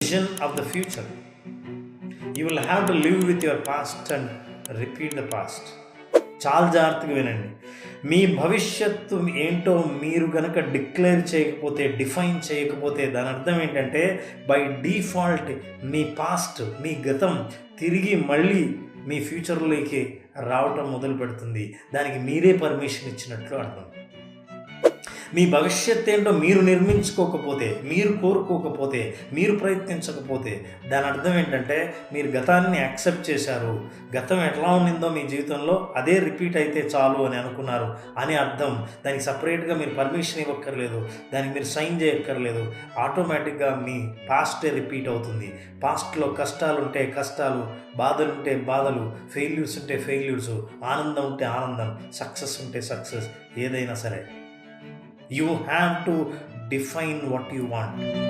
vision of the future. You will have to live with your past and repeat the past చాలా జాగ్రత్తగా వినండి. మీ భవిష్యత్తు ఏంటో మీరు కనుక డిక్లేర్ చేయకపోతే డిఫైన్ చేయకపోతే దాని అర్థం ఏంటంటే బై డిఫాల్ట్ మీ పాస్ట్ మీ గతం తిరిగి మళ్ళీ మీ ఫ్యూచర్లోకి రావటం మొదలు పెడుతుంది దానికి మీరే పర్మిషన్ ఇచ్చినట్లు అర్థం. మీ భవిష్యత్ ఏంటో మీరు నిర్మించుకోకపోతే మీరు కోరుకోకపోతే మీరు ప్రయత్నించకపోతే దాని అర్థం ఏంటంటే మీరు గతాన్ని యాక్సెప్ట్ చేశారు. గతం ఎట్లా ఉన్నిందో మీ జీవితంలో అదే రిపీట్ అయితే చాలు అని అనుకున్నారు అని అర్థం. దానికి సపరేట్గా మీరు పర్మిషన్ ఇవ్వక్కర్లేదు. దానికి మీరు సైన్ చేయక్కర్లేదు. ఆటోమేటిక్గా మీ పాస్టే రిపీట్ అవుతుంది. పాస్ట్లో కష్టాలు ఉంటే కష్టాలు బాధలు ఉంటే బాధలు ఫెయిల్యూర్స్ ఉంటే ఫెయిల్యూర్స్ ఆనందం ఉంటే ఆనందం సక్సెస్ ఉంటే సక్సెస్ ఏదైనా సరే. You have to define what you want